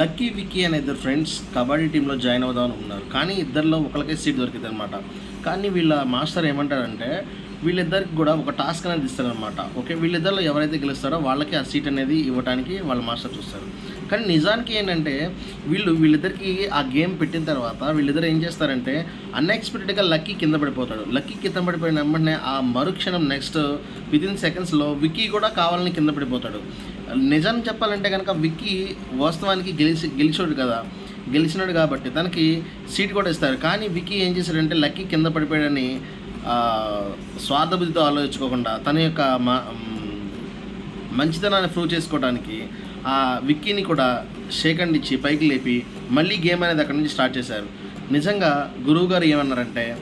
Lucky Vicky అనే ఇద్దరు friends kabaddi టీంలో జాయిన్ అవుదామని ఉన్నారు. కానీ ఇద్దరిలో ఒకరికే సీట్ దొరికింది అనమాట కానీ వీళ్ళ మాస్టర్ ఏమంటారంటే వీళ్ళిద్దరికి కూడా ఒక టాస్క్ అనేది ఇస్తారనమాట ఓకే? వీళ్ళిద్దరిలో ఎవరైతే గెలుస్తారో వాళ్ళకి ఆ సీట్ అనేది ఇవ్వడానికి వాళ్ళ మాస్టర్ చూస్తారు. కానీ నిజానికి ఏంటంటే వీళ్ళు వీళ్ళిద్దరికి ఆ గేమ్ పెట్టిన తర్వాత వీళ్ళిద్దరు ఏం చేస్తారంటే అన్ఎక్స్పెక్టెడ్గా లక్కీ కింద పడిపోతాడు. లక్కీ కింద పడిపోయిన వెంటనే ఆ మరుక్షణం నెక్స్ట్ విత్ ఇన్ సెకండ్స్లో విక్కీ కూడా కావాలని కింద పడిపోతాడు. నిజం చెప్పాలంటే కనుక విక్కీ వాస్తవానికి గెలిచి గెలిచాడు కదా. గెలిచినాడు కాబట్టి తనకి సీట్ కూడా ఇస్తారు. కానీ విక్కీ ఏం చేశాడంటే లక్కీ కింద పడిపోయాడని స్వార్థబుద్ధితో ఆలోచించుకోకుండా తన యొక్క మంచితనాన్ని ప్రూవ్ చేసుకోవడానికి ఆ విక్కీని కూడా షేక్ ఇచ్చి పైకి లేపి మళ్ళీ గేమ్ అనేది అక్కడి నుంచి స్టార్ట్ చేశారు. నిజంగా గురువు గారు ఏమన్నారంటే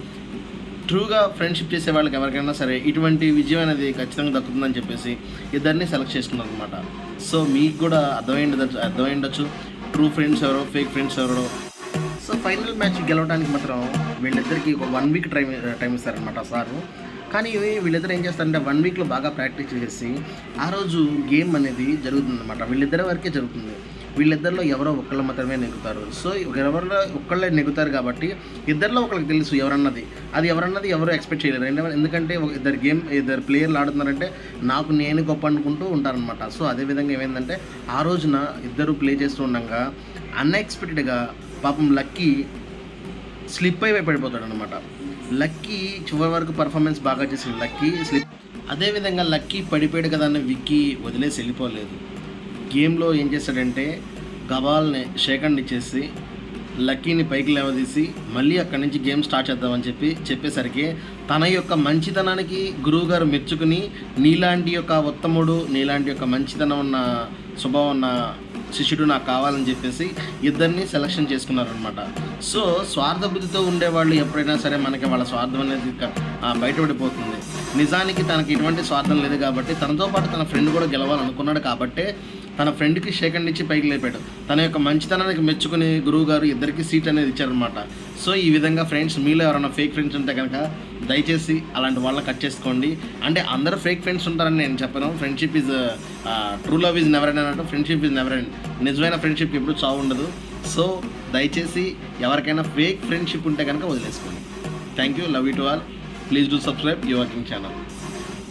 ట్రూగా ఫ్రెండ్షిప్ చేసే వాళ్ళకి ఎవరికైనా సరే ఇటువంటి విజయం అనేది ఖచ్చితంగా దక్కుతుందని చెప్పేసి ఇద్దరిని సెలెక్ట్ చేసుకున్నారు అనమాట సో మీకు కూడా అర్థమైండదు అర్థమైండొచ్చు. ట్రూ ఫ్రెండ్స్ ఎవరో ఫేక్ ఫ్రెండ్స్ ఎవరో. సో ఫైనల్ మ్యాచ్ గెలవడానికి మాత్రం వీళ్ళిద్దరికి ఒక వన్ వీక్ టైం టైం ఇస్తారనమాట సారు. కానీ వీళ్ళిద్దరు ఏం చేస్తారంటే వన్ వీక్లో బాగా ప్రాక్టీస్ చేసి ఆ రోజు గేమ్ అనేది జరుగుతుందన్నమాట. వీళ్ళిద్దరి వరకే జరుగుతుంది. వీళ్ళిద్దరిలో ఎవరో ఒకళ్ళు మాత్రమే నెగ్గుతారు. సో ఎవరిలో ఒక్కళ్ళే నెగ్గుతారు కాబట్టి ఇద్దరిలో ఒకరికి తెలుసు ఎవరన్నది. అది ఎవరన్నది ఎవరు ఎక్స్పెక్ట్ చేయలేరు. ఎందుకంటే- ఎందుకంటే ఇద్దరు గేమ్ ఇద్దరు ప్లేయర్లు ఆడుతున్నారంటే నాకు నేను గొప్ప అనుకుంటూ ఉంటారనమాట సో అదేవిధంగా ఏమైందంటే ఆ రోజున ఇద్దరు ప్లే చేస్తూ ఉండగా అన్ఎక్స్పెక్టెడ్గా పాపం లక్కీ స్లిప్ అయి పడిపోతాడు అనమాట లక్కీ చివరి వరకు పర్ఫార్మెన్స్ బాగా చేసిన లక్కీ స్లిప్. అదేవిధంగా లక్కీ పడిపోయాడు కదా అని విక్కీ వదిలేసి వెళ్ళిపోలేదు. గేమ్లో ఏం చేశాడంటే గబాల్ని షేకండ్ ఇచ్చేసి లక్కీని పైకి లేవదీసి మళ్ళీ అక్కడి నుంచి గేమ్ స్టార్ట్ చేద్దామని చెప్పి చెప్పేసరికి తన యొక్క మంచితనానికి గురువు గారు మెచ్చుకుని నీలాంటి యొక్క ఉత్తముడు నీలాంటి యొక్క మంచితనం ఉన్న స్వభావం ఉన్న శిష్యుడు నాకు కావాలని చెప్పేసి ఇద్దరిని సెలక్షన్ చేసుకున్నారనమాట సో స్వార్థ బుద్ధితో ఉండేవాళ్ళు ఎప్పుడైనా సరే మనకి వాళ్ళ స్వార్థం అనేది బయటపడిపోతుంది. నిజానికి తనకి ఎటువంటి స్వార్థం లేదు కాబట్టి తనతో పాటు తన ఫ్రెండ్ కూడా గెలవాలనుకున్నాడు కాబట్టే తన ఫ్రెండ్కి షేకండ్ ఇచ్చి పైకి లేపాడు. తన యొక్క మంచితనానికి మెచ్చుకుని గురువు గారు ఇద్దరికి సీట్ అనేది ఇచ్చారనమాట సో ఈ విధంగా ఫ్రెండ్స్ మీలో ఎవరైనా ఫేక్ ఫ్రెండ్స్ ఉంటే కనుక దయచేసి అలాంటి వాళ్ళని కట్ చేసుకోండి. అంటే అందరూ ఫేక్ ఫ్రెండ్స్ ఉంటారని నేను చెప్పను. Friendship is true love is never అన్నట్టు ఫ్రెండ్షిప్ ఈజ్ నెవర్ నిజమైన ఫ్రెండ్షిప్ ఎప్పుడు చావు ఉండదు. సో దయచేసి ఎవరికైనా ఫేక్ ఫ్రెండ్షిప్ ఉంటే కనుక వదిలేసుకోండి. Thank you love you to all please do subscribe your king channel